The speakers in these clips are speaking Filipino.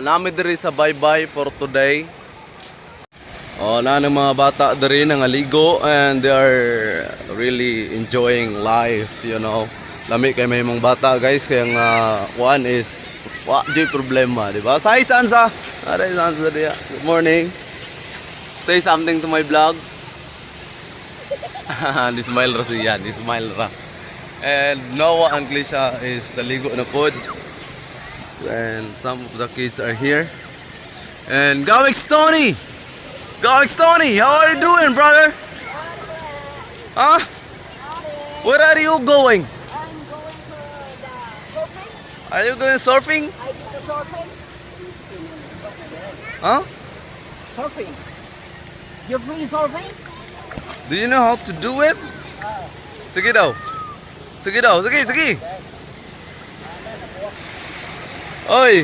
nami diri sa bye-bye for today. Oh, na ng mga bata diri nangaligo and they are really enjoying life, you know. Lami kay may mga bata guys kaya nga one is wa di problema, di ba? Say Sansa. Aray Sansa diya. Good morning. Say something to my vlog. di smile ra siya, di smile ra. And Noah and Glisha is taligo na pod. And some of the kids are here. And Gawix Tony! Gawix Tony, how are you doing, brother? Huh? Where are you going? I'm going to the surfing. Are you going surfing? I did the surfing. Huh? Surfing. You're free surfing? Do you know how to do it? Sige daw. Sige daw, sige, sige. Oy.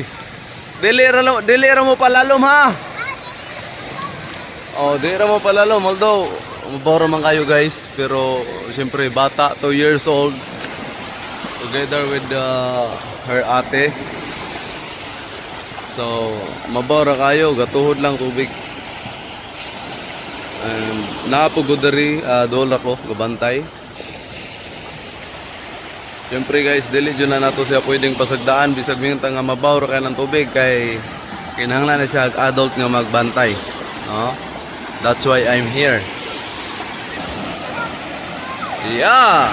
Dilira mo, dilira mo palalom ha. Oh, dilira mo palalom. Although, maboro man kayo guys. Pero, siyempre, bata, 2 years old. Together with uh, her ate. So, mabora kayo. Gatuhod lang tubig. And napugod diri uh, dol ako gabantay. Siyempre guys, dili jud na nato siya pwedeng pasagdaan bisag minta nga mabaw ra kay ng tubig kay kinahanglan na siya adult nga magbantay. No? That's why I'm here. Yeah.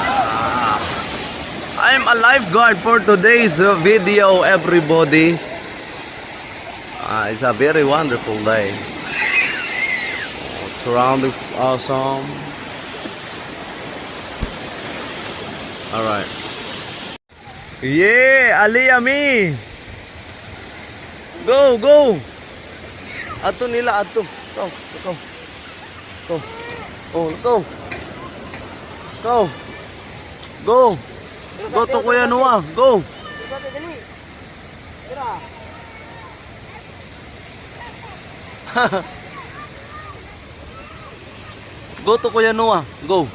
I'm a lifeguard for today's uh, video everybody. Ah, it's a very wonderful day. Surroundings awesome. Alright. Yeah, Aliyami. Go, go. Ato nila, ato. Go, go. Go. Oh, go. Go. Go. Go to Kuya Noah. Go. Go to Kuya Noah. Go.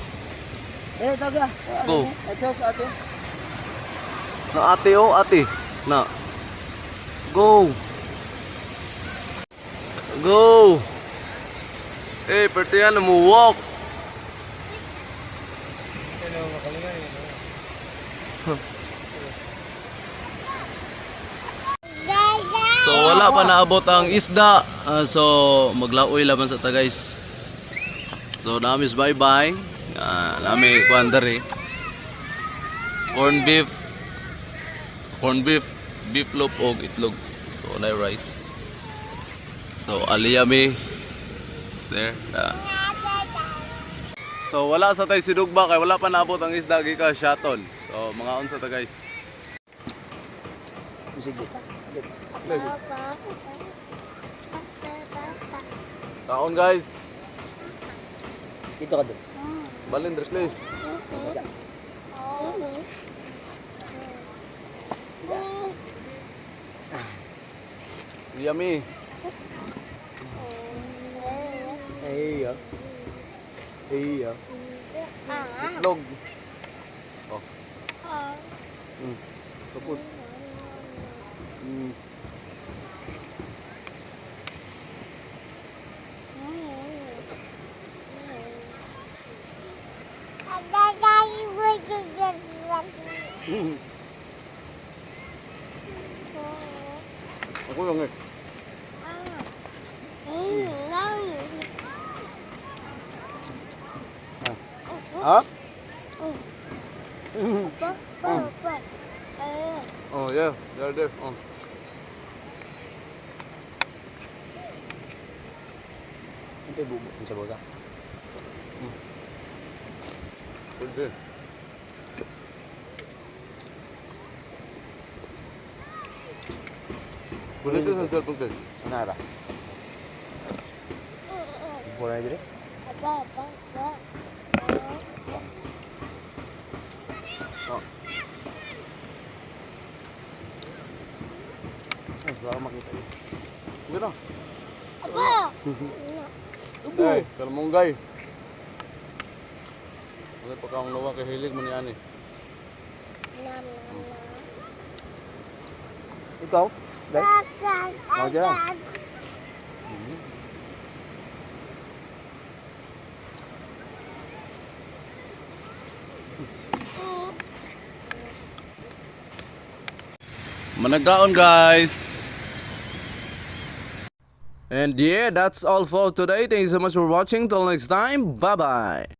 Eh, taga. Go. Sa atin. Na ate oh, ate. Na. Go. Go. Eh, pwede yan mo walk. So wala pa naabot ang isda. Ah, so maglaoy laban sa ta guys. So namis bye bye. Uh, nami kuandari. Corn beef. Corn beef, beef loaf og itlog. So na rice. So aliyami is there. Ah. So wala sa tay sidugba kay wala pa naabot ang isda gika shuttle. So mga unsa ta guys. Sige. Taon guys. Dito ka doon. Balin please. Masa. Yummy. Ay. Ay, ah. Itlog. Oh. Mm. Kaput. Mm. Mm. Ako lang eh. Ha? Oh yeah, they're there. Oh. Ito yung bubo sa bosa. Pwede. Pwede ito sa cellphone ko. Ano ara? Wala na dire? Oh. Ay, baka makita yun. Hindi na. Ay, kalmunggay. Ano pa kang luwa kay hilig mo ni ani. Ikaw? Dai. Mau dyan. Managaon guys. And yeah, that's all for today. Thank you so much for watching. Till next time. Bye bye.